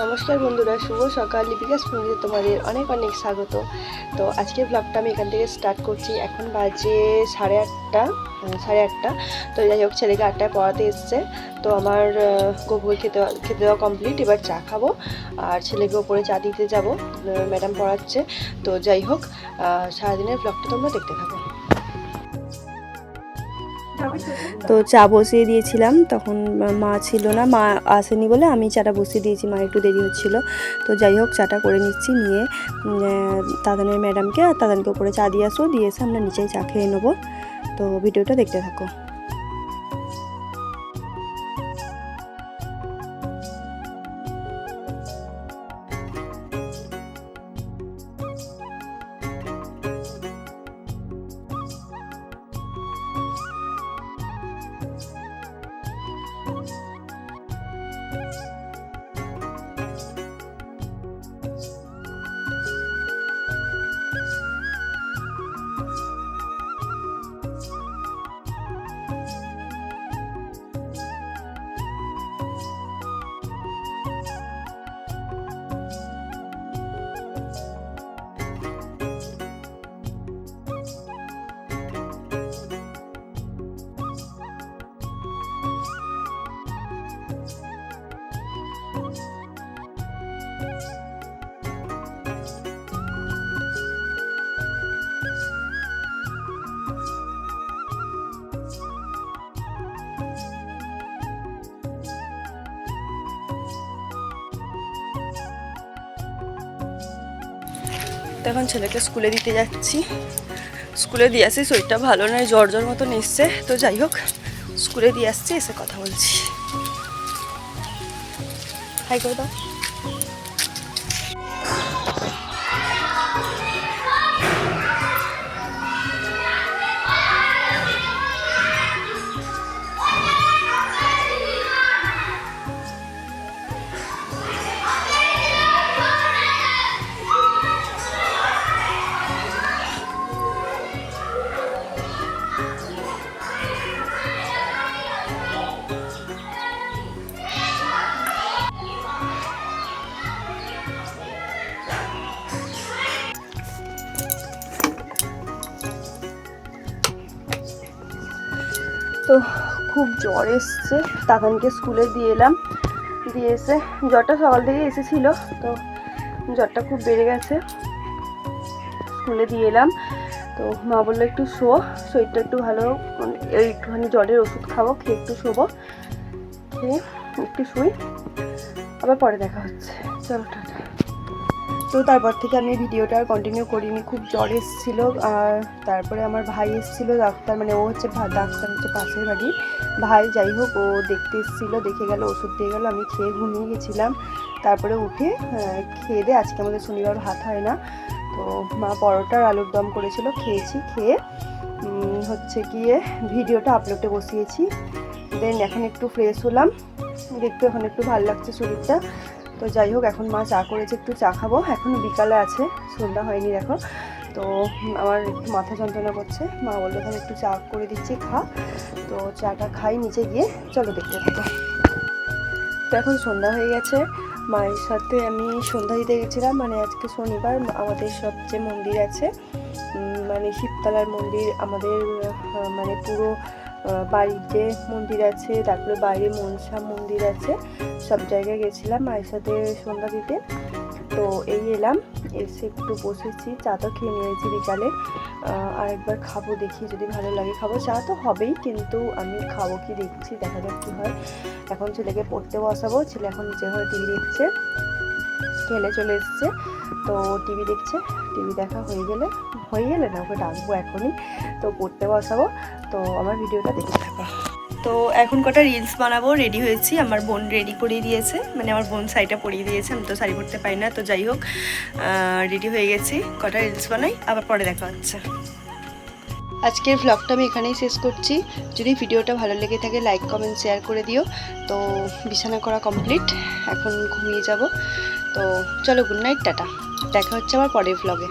নমস্কার বন্ধুরা, শুভ সকাল। লিপিকা স্পুনিতে তোমাদের অনেক অনেক স্বাগত। তো আজকের ব্লগটা আমি এখান থেকে স্টার্ট করছি। এখন বাজে সাড়ে আটটা সাড়ে আটটা। তো যাই হোক, ছেলেকে আটটায় পড়াতে এসছে। তো আমার গোপুকে খেতে খেতে দেওয়া কমপ্লিট এবার চা খাব আর ছেলেকে ওপরে চা দিতে যাব। ম্যাডাম পড়াচ্ছে। তো যাই হোক সারাদিনের ব্লগটা তোমরা দেখতে থাকো। তো চা বসিয়ে দিয়েছিলাম, তখন মা ছিল না, মা আসেনি বলে আমি চাটা বসিয়ে দিয়েছি মা একটু দেরি হচ্ছিল। তো যাই হোক, চাটা করে নিচ্ছি, নিয়ে তাদানের ম্যাডামকে আর তাদানকে উপরে চা দিয়ে আসো, দিয়ে এসে আমরা নিচেই চা খেয়ে নেব। তো ভিডিওটা দেখতে থাকো। তো এখন ছেলেকে স্কুলে দিতে যাচ্ছি। স্কুলে দিয়ে আসি, শরীরটা ভালো নয়, জ্বর জ্বর মতো এসছে। তো যাই হোক, স্কুলে দিয়ে আসছি, এসে কথা বলছি। হাই করে দাও তো খুব জ্বর এসছে। দাদানকে স্কুলে দিয়ে এলাম। দিয়ে এসে জ্বরটা সকাল থেকে এসেছিল, তো জ্বরটা খুব বেড়ে গেছে। স্কুলে দিয়ে এলাম। তো মা বলল, একটু শো, শরীরটা একটু ভালো মানে একটুখানি জ্বরের ওষুধ খাব, খেয়ে একটু শোবো। খেয়ে একটু শুই, আবার পরে দেখা হচ্ছে। চলো টাটা। তো তারপর থেকে আমি ভিডিওটা আর কন্টিনিউ করিনি, খুব জ্বর এসেছিল, আর তারপরে আমার ভাই এসেছিল ডাক্তার মানে ও হচ্ছে ডাক্তার হচ্ছে পাশের বাড়ি। ভাই যাই হোক, ও দেখতে এসেছিল, দেখে গেল, ওষুধ দিয়ে গেল, আমি খেয়ে ঘুমিয়ে গেছিলাম। তারপরে উঠে খেয়ে দিয়ে আজকে আমাদের শনিবার, ভাত হয় না। তো মা পরোটার আলুর দম করেছিল, খেয়েছি, খেয়ে হচ্ছে গিয়ে ভিডিওটা আপলোডে বসিয়েছি। দেন এখন একটু ফ্রেশ হলাম, দেখতে এখন একটু ভালো লাগছে শরীরটা। তো যাই হোক, এখন মা চা করেছে, একটু চা খাব। এখন বিকালে আছে, সন্ধ্যা হয়নি দেখো। তো আমার একটু মাথা যন্ত্রণা করছে। মা বলল, তাহলে একটু চা করে দিচ্ছি, খা। তো চাটা খাই নিচে গিয়ে। চলো দেখতে থাকো। তো এখন সন্ধ্যা হয়ে গেছে। মায়ের সাথে আমি সন্ধ্যা দিতে গেছিলাম। মানে আজকে শনিবার আমাদের সব যে মন্দির আছে মানে শিবতলার মন্দির, আমাদের মানে পুরো আহ, বাড়িতে মন্দির আছে তারপরে বাইরে মনসা মন্দির আছে। সব জায়গায় গেছিলাম মায়ের সাথে সন্ধ্যা দিতে। তো এই এলাম এসে একটু বসেছি চা তো খেয়ে নিয়েছি বিকালে। আর একবার খাব দেখি যদি ভালো লাগে খাব। চা তো হবেই কিন্তু আমি খাব কি দেখছি দেখা যাক কী হয়। এখন ছেলেকে পড়তে বসাবো ছেলে এখন নিচে ঘরে টিভি দেখছে। খেলে চলে এসছে। তো টিভি দেখছে, টিভি দেখা হয়ে গেলে হয়ে গেলে না, ওকে ডাকবো এখনই। তো পড়তে বসাবো। তো আমার ভিডিওটা দেখতে থাকো। তো এখন কটা রিলস বানাবো রেডি হয়েছি। আমার বোন রেডি করিয়ে দিয়েছে। মানে আমার বোন শাড়িটা পরিয়ে দিয়েছে, আমি তো শাড়ি পরতে পারি না। তো যাই হোক রেডি হয়ে গেছি। কটা রিলস বানাই, আবার পরে দেখা হচ্ছে। আজকের ভ্লগটা আমি এখানেই শেষ করছি। যদি ভিডিওটা ভালো লেগে থাকে লাইক কমেন্ট শেয়ার করে দিও। তো বিছানা করা কমপ্লিট এখন ঘুমিয়ে যাব। তো চলো গুড নাইট টাটা। দেখা হচ্ছে আমার পরের ভ্লগে